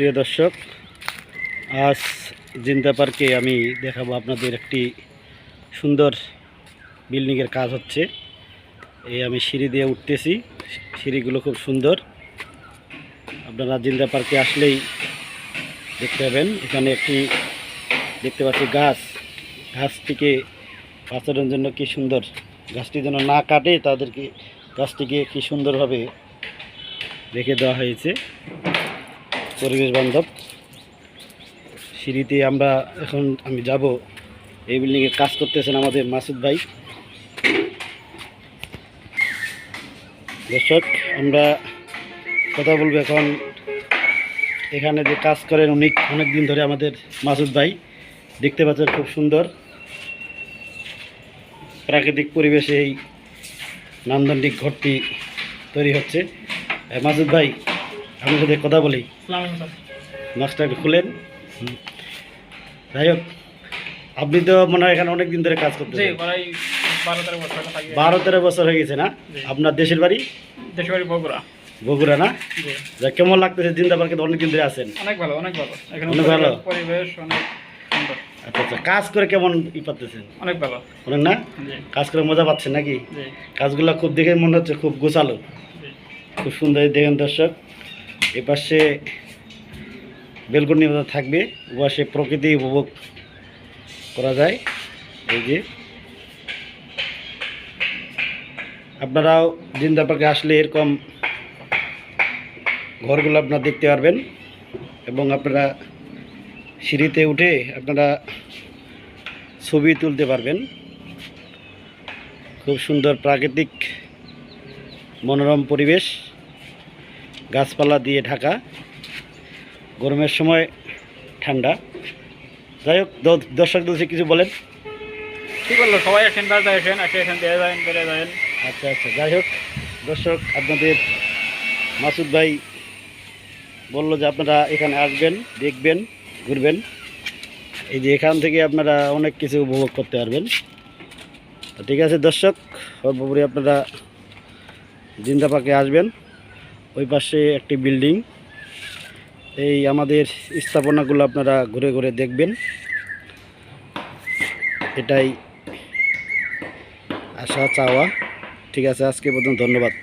প্রিয় দর্শক, আজ জিন্দা পার্কে আমি দেখাবো আপনাদের একটি সুন্দর বিল্ডিংয়ের কাজ হচ্ছে। এই আমি সিঁড়ি দিয়ে উঠতেছি, সিঁড়িগুলো খুব সুন্দর। আপনারা জিন্দা পার্কে আসলেই দেখতে পাবেন, এখানে একটি দেখতে পাচ্ছি গাছ। গাছটিকে বাঁচানোর জন্য কি সুন্দর, গাছটি যেন না কাটে, তাদেরকে গাছটিকে কি সুন্দরভাবে রেখে দেওয়া হয়েছে। পরিবেশ বান্ধব। সিঁড়িতে আমরা এখন আমি যাব। এই বিল্ডিংয়ে কাজ করতেছেন আমাদের মাসুদ ভাই। দর্শক, আমরা কথা বলব এখন। এখানে যে কাজ করেন অনেক অনেক দিন ধরে আমাদের মাসুদ ভাই। দেখতে পাচ্ছেন খুব সুন্দর। প্রাকৃতিক পরিবেশে এই নান্দনিক ঘরটি তৈরি হচ্ছে। মাসুদ ভাই আপনার সাথে কথা বলি। মাছটা একটু খুলেন। যাই হোক আপনি তো মনে হয় এখানে অনেক দিন ধরে কাজ প্রায় বারো তেরো বছর হয়ে গেছে। না? আপনার দেশের বাড়ি? দেশের বাড়ি বগুড়া। বগুড়া না? যা কেমন লাগতেছে? জিন্দা পার্কে তো অনেক দিন ধরে আছেন। অনেক ভালো অনেক ভালো। এখানে অনেক ভালো? পরিবেশ অনেক আচ্ছা আচ্ছা কাজ করে কেমন ই পাচ্তেছেন? অনেক ভালো। অনেক না? কাজ করে মজা পাচ্ছেন নাকি? কাজগুলো খুব দেখে মনে হচ্ছে খুব গোছালো। খুব সুন্দর দেখেন দর্শক। এ পাশে বেলকনি থাকবে, উপাসে প্রকৃতি উপভোগ করা যায়। এই যে। আপনারাও জিন্দা পার্কে আসলে এরকম ঘরগুলো আপনারা দেখতে পারবেন এবং আপনারা সিঁড়িতে উঠে আপনারা ছবি তুলতে পারবেন। খুব সুন্দর প্রাকৃতিক মনোরম পরিবেশ। গাছপালা দিয়ে ঢাকা। গরমের সময় ঠান্ডা। যাই হোক দর্শক দর্শক কিছু বলেন। কি বলল? সবাই আসেন বেড়াতে আসেন আসে এখান দিয়ে যাবেন বেড়ে যাবেন আচ্ছা আচ্ছা যাই হোক দর্শক আপনাদের মাসুদ ভাই বলল যে আপনারা এখানে আসবেন দেখবেন ঘুরবেন। এই যে এখান থেকে আপনারা অনেক কিছু উপভোগ করতে পারবেন। তো ঠিক আছে দর্শক সর্বোপরি আপনারা জিন্দাপাকে আসবেন। ওই পাশে একটি বিল্ডিং। এই আমাদের স্থাপনাগুলো আপনারা ঘুরে ঘুরে দেখবেন। এটাই আশা, চাওয়া। ঠিক আছে, আজকে পর্যন্ত ধন্যবাদ।